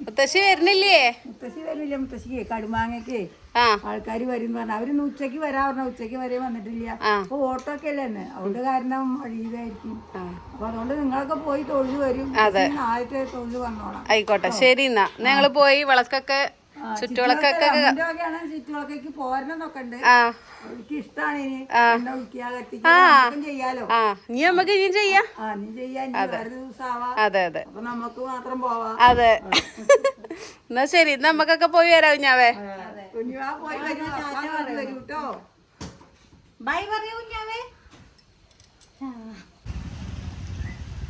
മുത്തശ്ശി വരുന്നില്ലേ? മുത്തശ്ശി വരുന്നില്ല മുത്തശ്ശിക്ക് കടുമാങ്ങക്ക് ആൾക്കാർ വരും പറഞ്ഞു. അവരിന്ന് ഉച്ചയ്ക്ക് വരാ പറഞ്ഞ. ഉച്ചയ്ക്ക് വരെ വന്നിട്ടില്ല. അപ്പൊ ഓട്ടോ ഒക്കെ അല്ലേ അവരുടെ അതുകൊണ്ട് കാരണം ഒഴിവായിരിക്കും ആ. അപ്പൊ അതുകൊണ്ട് നിങ്ങളൊക്കെ പോയി തൊഴിൽ വരും. ആദ്യത്തെ തൊഴിൽ വന്നോളാം. ആയിക്കോട്ടെ. ശരി എന്നാ. ഞങ്ങൾ പോയി വിളക്കൊക്കെ ചുറ്റുവിളക്കൊക്കെ ചുറ്റുവിളക്കേക്ക് ഉണ്ട് ഇഷ്ടമാണ് ഇനി ചെയ്യാലോ. ആ ഇനി നമുക്ക് ഇനി ചെയ്യാം. ആ നീ അതെ. നമുക്ക് മാത്രം പോവാ. അതെ. എന്നാ ശരി നമ്മക്കൊക്കെ നമുക്കൊക്കെ പോയി വരാം കേട്ടോ ബൈ പറയൂ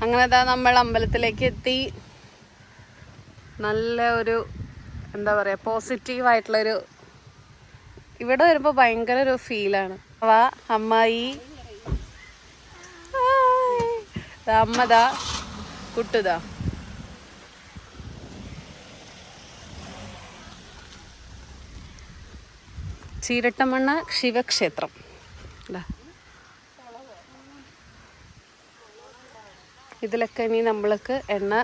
അങ്ങനെ നമ്മൾ അമ്പലത്തിലേക്ക് എത്തി. നല്ല ഒരു എന്താ പറയാ പോസിറ്റീവ് ആയിട്ടുള്ളൊരു ഇവിടെ വരുമ്പോൾ ഭയങ്കര ഒരു ഫീലാണ് വാ അമ്മായി. അമ്മതാ കുട്ടുതാ ചീരട്ടമണ്ണ ശിവക്ഷേത്രം. ഇതിലൊക്കെ ഇനി നമ്മൾക്ക് എണ്ണ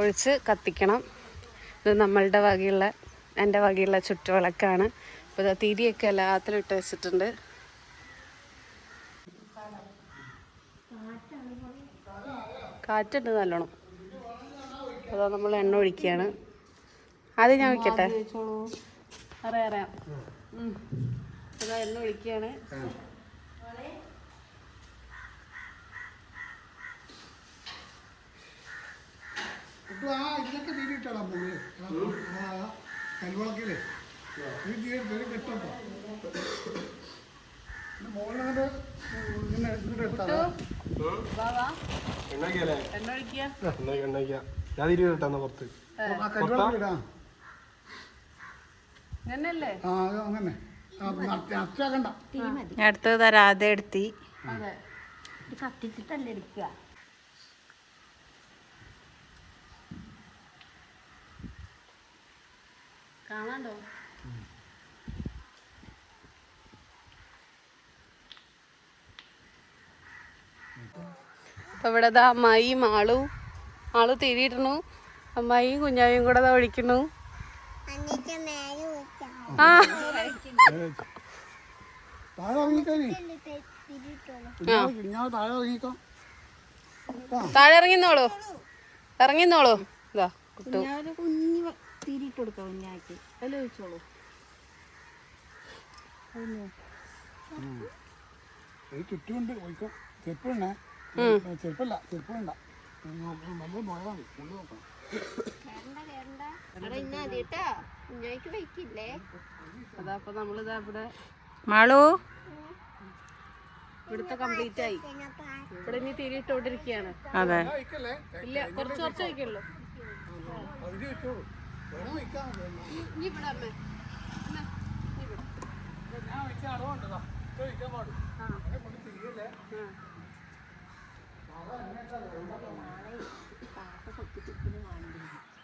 ഒഴിച്ച് കത്തിക്കണം. ഇത് നമ്മളുടെ വകയുള്ള എന്റെ വകയുള്ള ചുറ്റുവിളക്കാണ്. ഇപ്പോൾ ഇതാ തിരിയൊക്കെ എല്ലാത്തിലിട്ട് വെച്ചിട്ടുണ്ട്. കാറ്റുണ്ട് നല്ലോണം. അതാ നമ്മൾ എണ്ണ ഒഴിക്കുകയാണ് ആദ്യം ഞാൻ ഒഴിക്കട്ടെ? അറിയാം അറിയാം. അതാ എണ്ണ ഒഴിക്കുകയാണ് ആ ഇതിലൊക്കെ തീരിട്ടാടാ മുകളിൽ ആ കൽവിളക്കിലേ ഈ തീരെ കെട്ടപ്പോ. മുകളിലങ്ങോട്ട് ഇങ്ങനെ ഇങ്ങോട്ട് എടുത്താ വാ വാ. എണ്ണയ്ക്കല്ലേ എണ്ണ ഒഴിക്കുക എണ്ണയ്ക്ക എണ്ണയ്ക്ക. ഞാൻ തിരികെ ഇട്ടാ പുറത്ത്. ആ കൽവിളക്കിടാ ആ അങ്ങനെ അടുത്തത് രാധ എടുത്തി. കത്തിച്ചിട്ടല്ലേ എടുക്കുക കാണാണ്ടോ? അപ്പൊ ഇവിടെ ദാ അമ്മായി മാളു ആൾ തിരിയിടണു അമ്മായി കുഞ്ഞായും കൂടെ ദാ ഒഴിക്കണു ആ. താഴെ ഇറങ്ങിക്കഴിഞ്ഞു ഞാൻ താഴെ ഇറങ്ങിക്കോ താഴെ ഇറങ്ങിന്നോളൂ. ഇറങ്ങിന്നോളൂ ഇതാ കുട്ടു കുഞ്ഞ് തിരിയിട്ട് കൊടുക്കാം കുഞ്ഞാക്ക്. അതിൽ ഒഴിച്ചോളൂ ചുറ്റുമുണ്ട് ചെരുപ്പല്ല ചെരുപ്പ് വേണ്ട നല്ല മതി നോക്കണം മാളു? ഇവിടുത്തെ കംപ്ലീറ്റ് ആയി ഇവിടെ ഇനി തിരിയിട്ടോണ്ടിരിക്കയാണ് അതെ. ഇല്ല കുറച്ച് കുറച്ച് വയ്ക്കുള്ളൂ.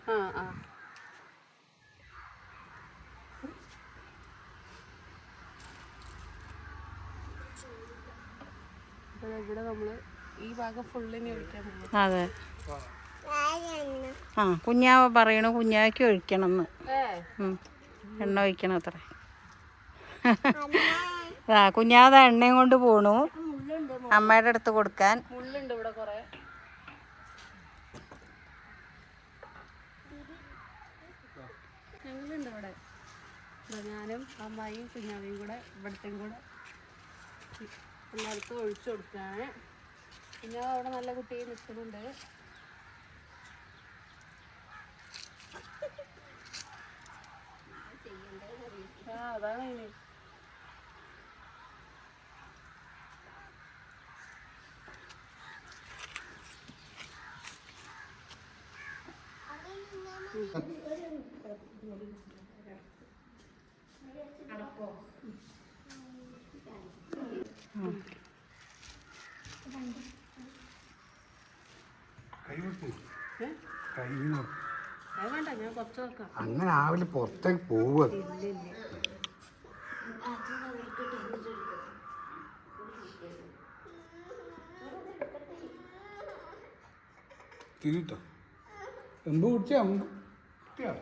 ആ ഇവിടെ നമ്മൾ ഈ ഭാഗം ഫുള്ളിനെ ഒഴിക്കാൻ പോകും അതെ. ആ കുഞ്ഞാവ പറയണു കുഞ്ഞാവയ്ക്ക് ഒഴിക്കണം എന്ന് എണ്ണ ഒഴിക്കണം അത്ര. ആ കുഞ്ഞാവ എണ്ണയും കൊണ്ട് പോണു. അമ്മയുടെ അടുത്ത് കൊടുക്കാൻ. മുള്ളുണ്ട് ഇവിടെ കുറെ. ഞങ്ങളുണ്ട് ഇവിടെ. ഞാനും അമ്മായിയും കുഞ്ഞാവയും കൂടെ ഇവിടത്തെയും കൂടെ എല്ലായിടത്തും ഒഴിച്ചു കൊടുക്കാൻ കുഞ്ഞാവ് അവിടെ നല്ല കുട്ടിയെ നിൽക്കുന്നുണ്ട്. അതാണ് ഇനി. അങ്ങനെ ആവില്ല പുറത്തേക്ക് പോവുക. തിരിട്ടോ? എമ്പ് കുടിച്ച? കുട്ടിയാ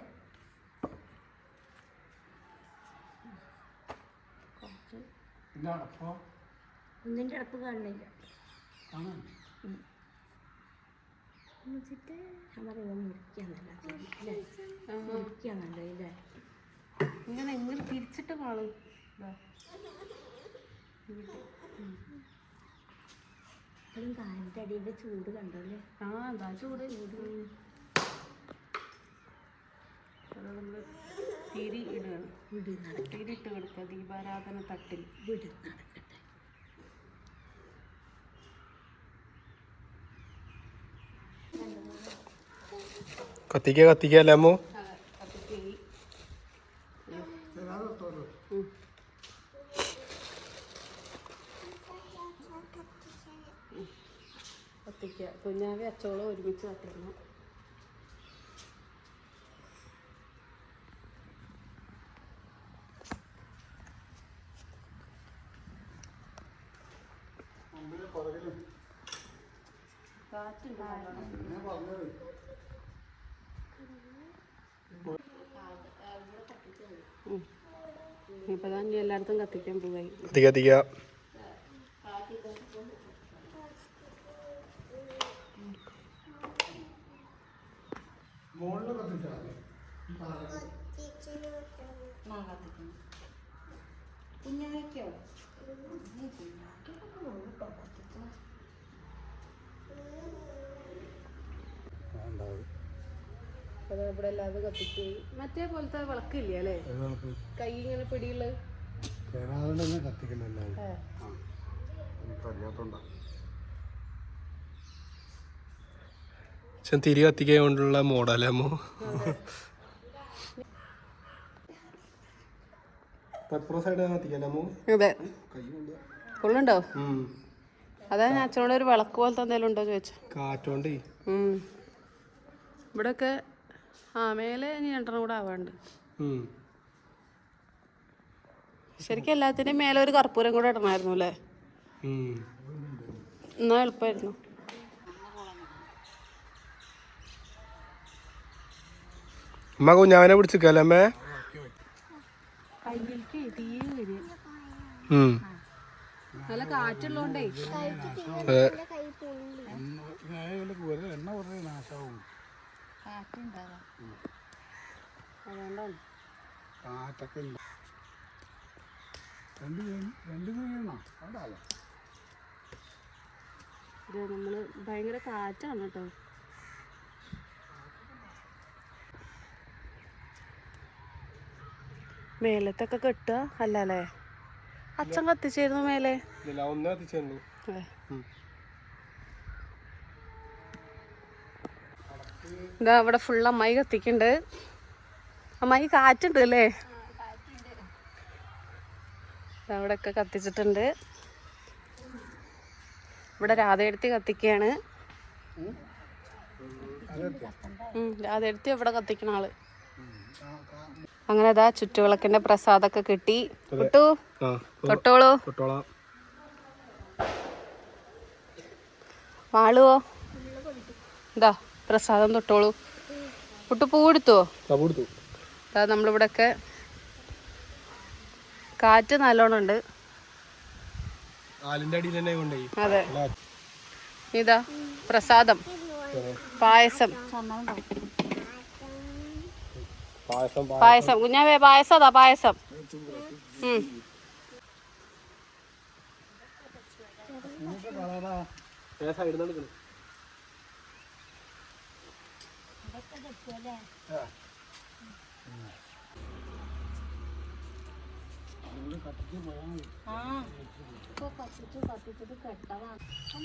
പിന്നെ അടപ്പോ? ഒന്നിന്റെ അടപ്പ് ഞാൻ പറയുമ്പോൾ മുറിക്കാന്നല്ല മുറിക്കാന്നല്ല ഇല്ലേ? ഇങ്ങനെ ഇങ്ങനെ തിരിച്ചിട്ട് ഇപ്പോഴും കാലിന്റെ ചൂട് കണ്ടല്ലേ ആ എന്താ ചൂട് ചൂട് തിരി ഇടുകയാണ് വിട് നട തിരി ദീപാരാധന തട്ടിൽ വിട് നടക്കട്ടെ കത്തിക്ക കത്തിക്ക അല്ലേ അമ്മോ? കത്തിക്കുക കുഞ്ഞാവി അച്ചോളം ഒരുമിച്ച് നട്ടിരുന്നു ഇപ്പൊ തന്നെ എല്ലായിടത്തും കത്തിക്കാൻ പോവായി. കത്തിക്ക മുകളിൽ കത്തിച്ചാൽ ഇവിടെ കത്തിച്ച്. മറ്റേ പോലത്തെ വിളക്കില്ലേ അല്ലേ? കൈ ഇങ്ങനെ പിടിയുള്ളത് കേറാതെ തന്നെ പക്ഷെ തിരി കത്തിക്കാൻ കൊണ്ടുള്ള മോഡല്ലേ അമ്മോ? അതെ. ഞാൻ അച്ഛനോട് ഒരു വിളക്ക് പോലത്തെ എന്തെങ്കിലും ഉണ്ടോ ചോദിച്ചു. കാറ്റോണ്ടേ. ഇവിടെയൊക്കെ ആ മേലെ ഇനി രണ്ടെണ്ണം കൂടെ ആവാണ്ട്. ശരിക്കും എല്ലാത്തിന്റെയും മേലെ ഒരു കർപ്പൂരം കൂടെ ഇടണമായിരുന്നു അല്ലേ? എന്നാ എളുപ്പമായിരുന്നു അമ്മ കുഞ്ഞാവനെ പിടിച്ചിക്കല്ലേ അമ്മേ. നല്ല നമ്മൾ ഭയങ്കര കാറ്റാണ് കേട്ടോ. മേലത്തൊക്കെ കെട്ടുക അല്ല അച്ഛൻ കത്തിച്ചായിരുന്നു മേലെ. ഒന്ന് കത്തിച്ചു. ഇതാ അവിടെ ഫുൾ അമ്മായി കത്തിക്കണ്ട്. അമ്മായി കാറ്റുണ്ട് അല്ലേ? ദാ അവിടെയൊക്കെ കത്തിച്ചിട്ടുണ്ട്. ഇവിടെ രാധയെടുത്തി കത്തിക്കുകയാണ്. രാധയെടുത്തി ഇവിടെ കത്തിക്കണ ആൾ. അങ്ങനെ അതാ ചുറ്റുവിളക്കിന്റെ പ്രസാദൊക്കെ കിട്ടി. കിട്ടു തൊട്ടോളൂ. വാളുവോ? ഇതാ പ്രസാദം തൊട്ടോളൂ. കുട്ടു പൂ എടുത്തുവോ അതാ നമ്മളിവിടൊക്കെ കാറ്റ് നല്ലോണം ഉണ്ട്. കാലിന്റെ അടിയിൽ തന്നെ കൊണ്ടേ. അതെ. ഇതാ പ്രസാദം. പായസം. പായസം പായസം. കുഞ്ഞാവേ പായസം അതാ പായസം.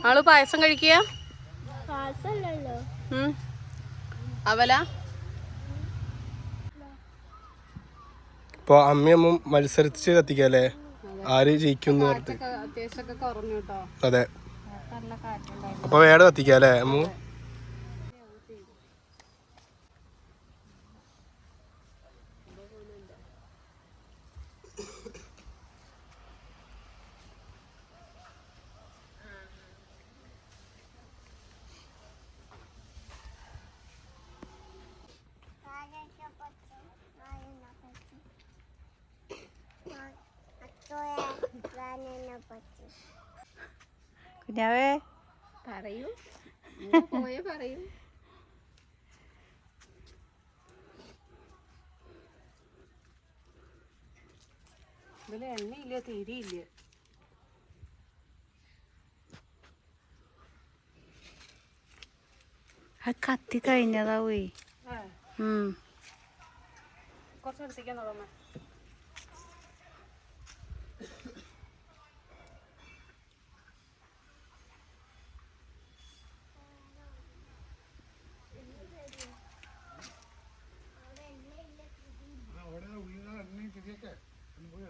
ആൾ പായസം കഴിക്കുക. അവല? ഇപ്പൊ അമ്മയമ്മ മത്സരിച്ച് കത്തിക്കല്ലേ? ആര് ജയിക്കും എന്ന് പറഞ്ഞിട്ട്. അതെ. അപ്പൊ വേറെ കത്തിക്കാല്ലേ അമ്മു? കുഞ്ഞാവേ. പറയൂ. പോയ പറയൂ. ഇതിൽ എണ്ണയില്ല തീരെയില്ല. അത് കത്തി കഴിഞ്ഞതാവേ ഉം കുറച്ച് എടുത്തേക്കാൻ തുടങ്ങാം അവിടെ ഉള്ളിൽ എണ്ണയും തിരിയൊക്കെ ഒന്ന്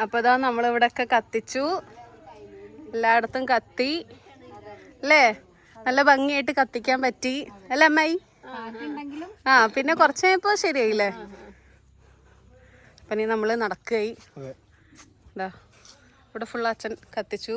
അപ്പൊ ഇതാ നമ്മളിവിടെയൊക്കെ കത്തിച്ചു. എല്ലായിടത്തും കത്തി. അല്ലേ? നല്ല ഭംഗിയായിട്ട് കത്തിക്കാൻ പറ്റി. അല്ലേ അമ്മായി? ആ പിന്നെ കുറച്ച് കഴിഞ്ഞപ്പോ ശരിയായില്ലേ? അപ്പൊ ഇനി നമ്മൾ നടക്കുകയായി. ഇവിടെ ഫുൾ അച്ഛൻ കത്തിച്ചു.